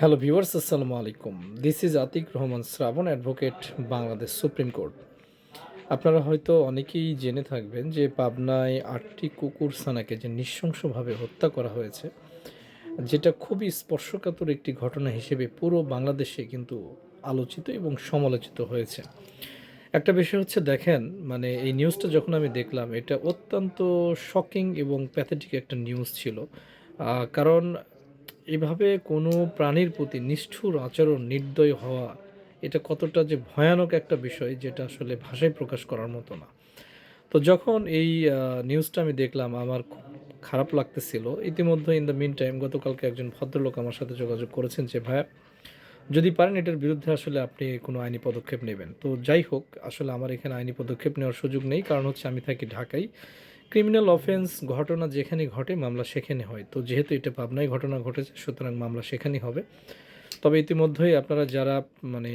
Hello viewers আসসালামু আলাইকুম this is Atiq Rahman Srabon advocate Bangladesh supreme court আপনারা হয়তো অনেকেই জেনে থাকবেন যে পাবনায় আটটি কুকুর সানাকে যে নৃশংসভাবে হত্যা করা হয়েছে, যেটা খুবই স্পর্শকাতর একটি ঘটনা হিসেবে পুরো বাংলাদেশে কিন্তু আলোচিত এবং সমালোচিত হয়েছে। একটা বিষয় হচ্ছে, দেখেন মানে এই নিউজটা যখন আমি দেখলাম, এটা অত্যন্ত শকিং এবং প্যাথেটিক একটা নিউজ ছিল। কারণ এভাবে কোনো প্রাণীর প্রতি নিষ্ঠুর আচরণ, নির্দয় হওয়া, এটা কতটা যে ভয়ানক একটা বিষয় যেটা আসলে ভাষায় প্রকাশ করার মতো না। তো যখন এই নিউজটা আমি দেখলাম, আমার খুব খারাপ লাগতেছিল। ইতিমধ্যে ইন দ্য মিন টাইম গতকালকে একজন ভদ্রলোক আমার সাথে যোগাযোগ করেছেন যে, ভাইয়া, যদি পারেন এটার বিরুদ্ধে আসলে আপনি কোনো আইনি পদক্ষেপ নেবেন। তো যাই হোক, আসলে আমার এখানে আইনি পদক্ষেপ নেওয়ার সুযোগ নেই। কারণ হচ্ছে আমি থাকি ঢাকায়। ক্রিমিনাল অফেন্স ঘটনা যেখানে ঘটে, মামলা সেখানে হয়। তো যেহেতু এটা পাবনায় ঘটনা ঘটেছে, সুতরাং মামলা সেখানেই হবে। তবে ইতিমধ্যেই আপনারা যারা মানে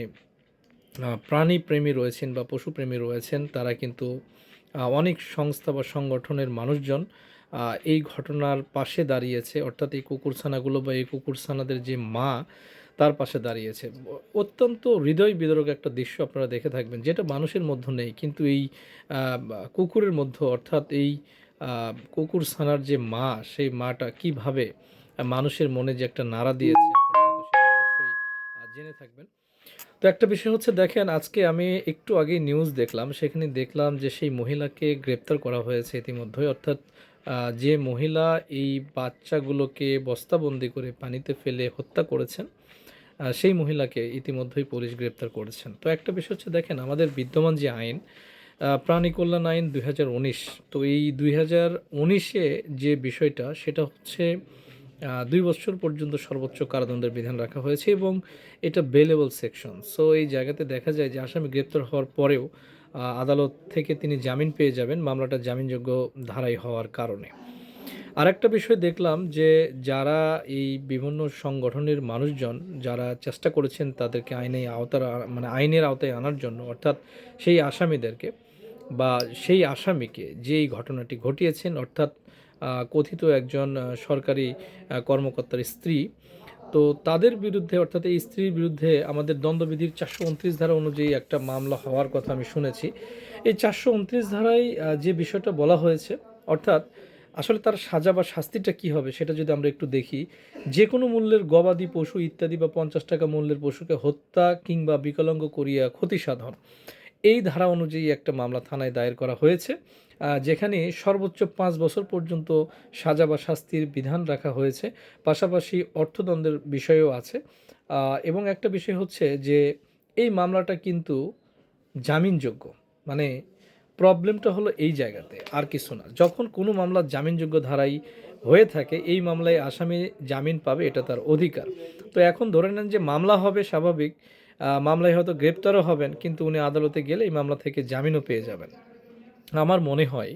প্রাণী প্রেমী রয়েছেন বা পশুপ্রেমী রয়েছেন, তারা কিন্তু অনেক সংস্থা বা সংগঠনের মানুষজন এই ঘটনার পাশে দাঁড়িয়েছে। অর্থাৎ এই কুকুরছানাগুলো বা এই কুকুরছানাদের যে মা তার পাশে দাঁড়িয়েছে। অত্যন্ত হৃদয় বিদরক একটা দৃশ্য আপনারা দেখে থাকবেন, যেটা মানুষের মধ্যে নেই। কিন্তু এই কুকুরের মধ্যে অর্থাৎ এই কুকুর ছানার যে মা, সেই মাটা কীভাবে মানুষের মনে যে একটা নাড়া দিয়েছে জেনে থাকবেন। তো একটা বিষয় হচ্ছে, দেখেন, আজকে আমি একটু আগে নিউজ দেখলাম, সেখানে দেখলাম যে সেই মহিলাকে গ্রেপ্তার করা হয়েছে ইতিমধ্যে। অর্থাৎ যে মহিলা এই বাচ্চাগুলোকে বস্তাবন্দি করে পানিতে ফেলে হত্যা করেছেন সেই মহিলাকে ইতিমধ্যেই পুলিশ গ্রেপ্তার করেছেন। তো একটা বিষয় হচ্ছে, দেখেন, আমাদের বিদ্যমান যে আইন প্রাণী কল্যাণ আইন দুই হাজার উনিশ, তো এই দুই উনিশে যে বিষয়টা, সেটা হচ্ছে দুই বছর পর্যন্ত সর্বোচ্চ কারাদণ্ডের বিধান রাখা হয়েছে এবং এটা বেলেবল সেকশন সো এই জায়গাতে দেখা যায় যে আসামি গ্রেপ্তার হওয়ার পরেও আদালত থেকে তিনি জামিন পেয়ে যাবেন, মামলাটা জামিনযোগ্য ধারাই হওয়ার কারণে। আরেকটা বিষয় দেখলাম যে যারা এই বিভিন্ন সংগঠনের মানুষজন যারা চেষ্টা করেছেন তাদেরকে আইনে আওতার মানে আইনের আওতায় আনার জন্য, অর্থাৎ সেই আসামিদেরকে বা সেই আসামিকে যে এই ঘটনাটি ঘটিয়েছেন, অর্থাৎ কথিত একজন সরকারি কর্মকর্তার স্ত্রী, তো তাদের বিরুদ্ধে, অর্থাৎ এই স্ত্রীর বিরুদ্ধে আমাদের দ্বন্দ্ববিধির চারশো উনত্রিশ ধারা অনুযায়ী একটা মামলা হওয়ার কথা আমি শুনেছি। এই চারশো উনত্রিশ ধারায় যে বিষয়টা বলা হয়েছে, অর্থাৎ আসলে তার সাজা বা শাস্তিটা কী হবে সেটা যদি আমরা একটু দেখি যে কোনো মূল্যের গবাদি পশু, ইত্যাদি বা পঞ্চাশ টাকা মূল্যের পশুকে হত্যা কিংবা বিকলাঙ্গ করিয়া ক্ষতি সাধন এই ধারা অনুযায়ী একটা মামলা থানায় দায়ের করা হয়েছে যেখানে সর্বোচ্চ পাঁচ বছর পর্যন্ত সাজা বা শাস্তির বিধান রাখা হয়েছে। পাশাপাশি অর্থদণ্ডের বিষয়ও আছে এবং একটা বিষয় হচ্ছে যে এই মামলাটা কিন্তু জামিনযোগ্য। মানে প্রবলেমটা হলো এই জায়গাতে, আর কিছু না। যখন কোনো মামলা জামিনযোগ্য ধারাই হয়ে থাকে, এই মামলায় আসামি জামিন পাবে, এটা তার অধিকার। তো এখন ধরে নেন যে মামলা হবে স্বাভাবিক মামলায় হয়তো গ্রেপ্তারও হবেন, কিন্তু উনি আদালতে গেলে এই মামলা থেকে জামিনও পেয়ে যাবেন। আমার মনে হয়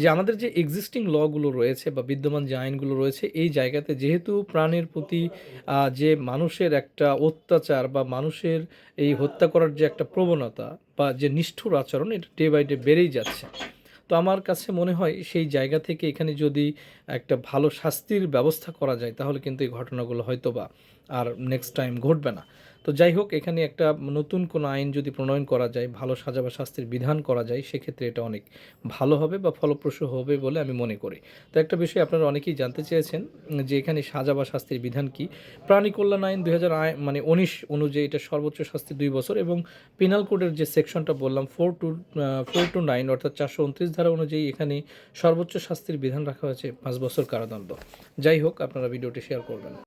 যে আমাদের যে এক্সিস্টিং লগুলো রয়েছে বা বিদ্যমান যে আইনগুলো রয়েছে, এই জায়গাতে যেহেতু প্রাণের প্রতি যে মানুষের একটা অত্যাচার বা মানুষের এই হত্যা করার যে একটা প্রবণতা বা যে নিষ্ঠুর আচরণ, এটা ডে বাই ডে বেড়েই যাচ্ছে। তো আমার কাছে মনে হয় সেই জায়গা থেকে এখানে যদি একটা ভালো শাস্তির ব্যবস্থা করা যায়, তাহলে কিন্তু এই ঘটনাগুলো হয়তো বা আর নেক্সট টাইম ঘটবে না। তো যাই হোক, এখানে একটা নতুন কোনো আইন যদি প্রণয়ন করা যায়, ভালো সাজা বা শাস্তির বিধান করা যায়, সেক্ষেত্রে এটা অনেক ভালো হবে বা ফলপ্রসূ হবে বলে আমি মনে করি। তো একটা বিষয় আপনারা অনেকেই জানতে চেয়েছেন যে এখানে সাজা বা শাস্তির বিধান কি? প্রাণী কল্যাণ আইন দুই হাজার মানে উনিশ অনুযায়ী এটা সর্বোচ্চ শাস্তি দুই বছর এবং পিনাল কোডের যে সেকশনটা বললাম four two four two nine অর্থাৎ চারশো উনত্রিশ ধারা অনুযায়ী এখানে সর্বোচ্চ শাস্তির বিধান রাখা হয়েছে পাঁচ বছর কারাদণ্ড। যাই হোক, আপনারা ভিডিওটি শেয়ার করবেন।